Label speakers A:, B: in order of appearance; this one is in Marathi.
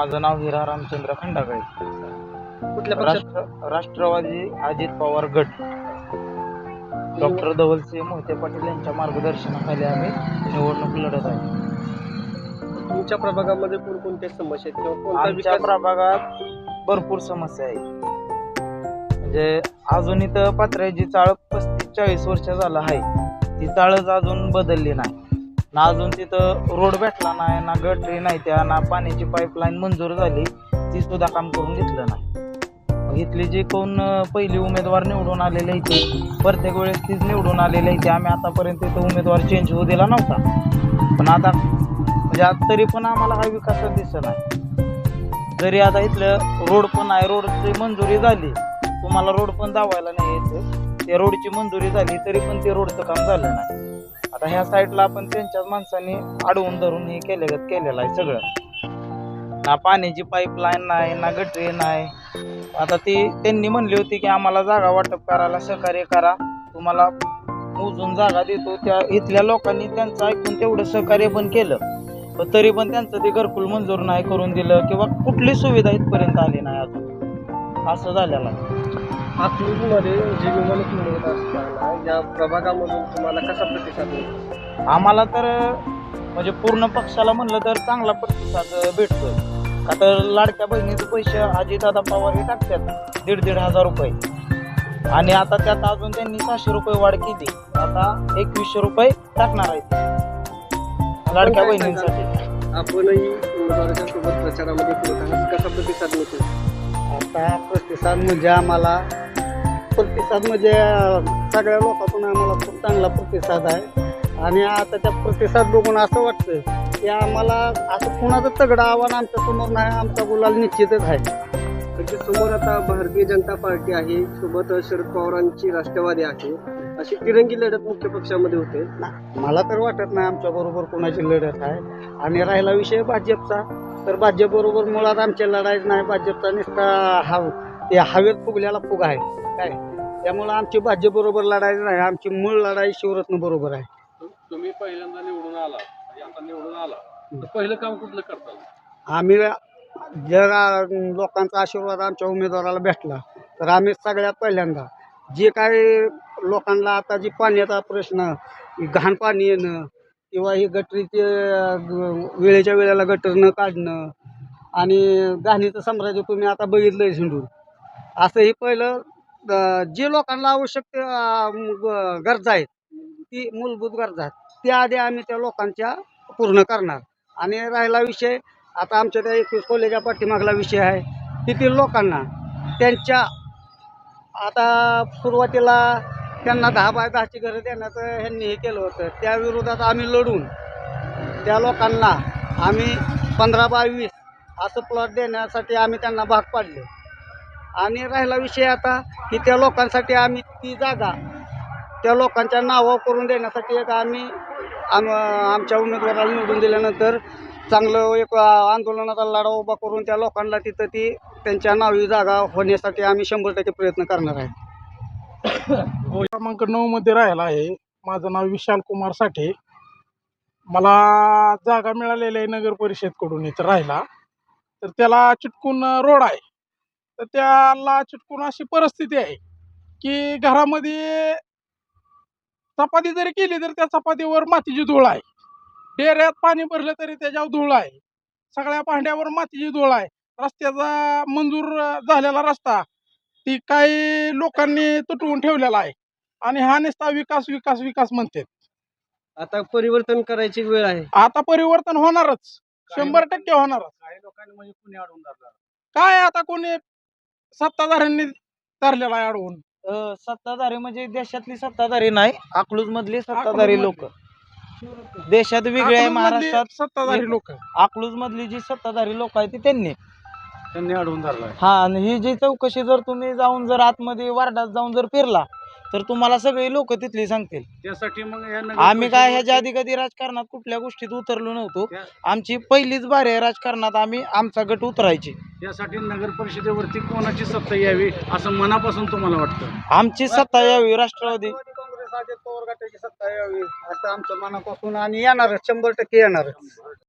A: माझं नाव हिरा रामचंद्र खंडागळे.
B: कुठल्या
A: राष्ट्र राष्ट्रवादी अजित पवार गट. डॉक्टर धवलसिंह मोहिते पाटील यांच्या मार्गदर्शनाखाली आम्ही निवडणूक लढत आहे.
B: तुमच्या प्रभागामध्ये कोणकोणत्या समस्या आहेत किंवा कोणता
A: आमच्या
B: विकास
A: प्रभागात भरपूर समस्या आहेत. म्हणजे अजून इथं पात्राची चाळ पस्तीस चाळीस वर्ष झालं आहे. ती चाळच अजून बदलली नाही. ना अजून तिथं रोड भेटला नाही ना गटरी नाही त्या ना पाण्याची पाईपलाईन मंजूर झाली ती सुद्धा काम करून घेतलं नाही. इथले इथली कोण पहिली उमेदवार निवडून आलेले इथे प्रत्येक वेळेस तीच निवडून आलेले इथे. आम्ही आतापर्यंत इथं उमेदवार चेंज होऊ दिला नव्हता. पण आता म्हणजे आज तरी पण आम्हाला हा विकास दिसत नाही. जरी आता इथलं रोड पण आहे रोडची मंजुरी झाली तुम्हाला रोड पण दावायला नाही येत. त्या रोडची मंजुरी झाली तरी पण ते रोडचं काम झालं नाही. आता ह्या साईडला आपण त्यांच्याच माणसांनी अडवून धरून हे केलेलं केलेलं आहे सगळं. ना पाण्याची पाईपलाईन नाही ना गटरी नाही. आता ती त्यांनी म्हणली होती की आम्हाला जागा वाटप करायला सहकार्य करा. तुम्हाला मोजून जागा देतो. त्या इथल्या लोकांनी त्यांचं ऐकून तेवढं सहकार्य पण केलं. पण तरी पण त्यांचं ते घरकुल मंजूर नाही करून दिलं किंवा कुठली सुविधा इथपर्यंत आली नाही अजून. असं झालेलं आहे.
B: अकलूजमध्ये जी निवडणूक निवडत असताना या प्रभागामधून तुम्हाला कसा प्रतिसाद मिळतो?
A: आम्हाला तर म्हणजे पूर्ण पक्षाला म्हणलं तर चांगला प्रतिसाद भेटतोय. का तर लाडक्या बहिणीचे पैसे अजितदादा पवार हे टाकतात दीड दीड हजार रुपये. आणि आता त्यात अजून त्यांनी सहाशे रुपये वाढ केली. आता एकवीसशे रुपये टाकणार आहेत. लाडक्या बहिणींसाठी.
B: आपणही उमेदवाराच्या सोबत प्रचारामध्ये फिरत आहात. कसा प्रतिसाद मिळतो
C: आता प्रतिसाद म्हणजे आम्हाला प्रतिसाद म्हणजे सगळ्या लोकांतून आम्हाला खूप चांगला प्रतिसाद आहे. आणि आता त्या प्रतिसाद बघून असं वाटतं की आम्हाला असं कुणाचं तगडं आव्हान आमच्यासमोर नाही आमचा गुलाल निश्चितच आहे.
B: म्हणजे समोर आता भारतीय जनता पार्टी आहे सोबत शरद पवारांची राष्ट्रवादी आहे. अशी तिरंगी लढत मुख्य पक्षामध्ये होते.
C: मला तर वाटत नाही आमच्या बरोबर कोणाची लढत आहे. आणि राहिला विषय भाजपचा तर भाजप बरोबर मुळात आमच्या लढाईच नाही भाजपचा नुसता हाव. ते हवेत फुगल्याला फुग आहे. काय? त्यामुळं आमची भाजप बरोबर लढाई नाही आमची मूळ लढाई शिवरत्न बरोबर आहे.
D: तुम्ही पहिल्यांदा निवडून आला म्हणजे आता निवडून आला तर पहिलं काम कुठलं करता?
C: आम्ही जर आ, लोकांचा आशीर्वाद आमच्या उमेदवाराला भेटला तर आम्ही सगळ्यात पहिल्यांदा जे काही लोकांना आता जी पाण्याचा प्रश्न घाण पाणी येणं किंवा ही गटरीचे वेळेच्या वेळेला गटर न काढणं आणि घाणीचं साम्राज्य तुम्ही आता बघितलंय झेंडून. असंही पहिलं जे लोकांना आवश्यक ते, ग- गरजा आहेत ती मूलभूत गरजा आहेत. त्या आधी आम्ही त्या लोकांच्या पूर्ण करणार. आणि राहिला विषय आता आमच्या त्या एकवीस कॉलेजच्या पाठीमागला विषय आहे तेथील लोकांना त्यांच्या आता सुरुवातीला त्यांना दहा बाय दहाची घरं देण्याचं ह्यांनी हे केलं होतं. त्या विरोधात आम्ही लढून त्या लोकांना आम्ही पंधरा बाय वीस असं प्लॉट देण्यासाठी आम्ही त्यांना भाग पाडले. आणि राहिला विषय आता की त्या लोकांसाठी आम्ही ती जागा त्या लोकांच्या नावावर करून देण्यासाठी एक आम्ही आम आमच्या उमेदवाराला निवडून दिल्यानंतर चांगलं एक आंदोलनाचा लढा उभा करून त्या लोकांना तिथं ती त्यांच्या नावी जागा होण्यासाठी आम्ही शंभर टक्के प्रयत्न करणार आहे.
E: क्रमांक नऊमध्ये राहिला आहे. माझं नाव विशाल कुमार साठे. मला जागा मिळालेली आहे नगर परिषदकडून इथं राहिला तर त्याला चिटकून रोड आहे. तर त्याला चिटकून अशी परिस्थिती आहे की घरामध्ये चपाती जरी केली तर त्या चपातीवर मातीची धूळ आहे. डेऱ्यात पाणी भरलं तरी त्याच्यावर धूळ आहे. सगळ्या भांड्यावर मातीची धूळ आहे. रस्त्याचा मंजूर झालेला रस्ता ती काही लोकांनी तुटवून ठेवलेला आहे आणि हा नुसता विकास विकास विकास म्हणते
B: आता परिवर्तन करायची वेळ आहे.
E: आता परिवर्तन होणारच. शंभर टक्के होणारच.
D: काही लोकांनी म्हणजे पुणे अडवून धरला?
E: काय आता कोणी सत्ताधाऱ्यांनी धरलेला आहे अडवून.
A: अ, सत्ताधारी म्हणजे देशातली सत्ताधारी नाही अकलूज मधली सत्ताधारी लोक. देशात वेगळे आहे महाराष्ट्रात.
E: सत्ताधारी लोक.
A: अकलूज मधली जी सत्ताधारी लोक आहेत ती त्यांनी.
D: त्यांनी अडवून धरलाय
A: हा आणि ही जी चौकशी जर तुम्ही जाऊन जर आतमध्ये वार्डात जाऊन जर फिरला तर तुम्हाला सगळे लोक तिथली सांगतील.
D: त्यासाठी मग या नगर
A: आम्ही काय ह्याच्या आधी कधी राजकारणात कुठल्या गोष्टीत उतरलो नव्हतो.
D: त्या-
A: आमची पहिलीच बारी आहे राजकारणात आम्ही आमचा गट उतरायची.
D: यासाठी नगर परिषदेवरती कोणाची सत्ता यावी असं मनापासून तुम्हाला वाटतं?
A: आमची सत्ता यावी राष्ट्रवादी.
C: काँग्रेस अजित पवार गटाची सत्ता यावी असं आमच्या मनापासून आणि येणारच शंभर टक्के येणारच.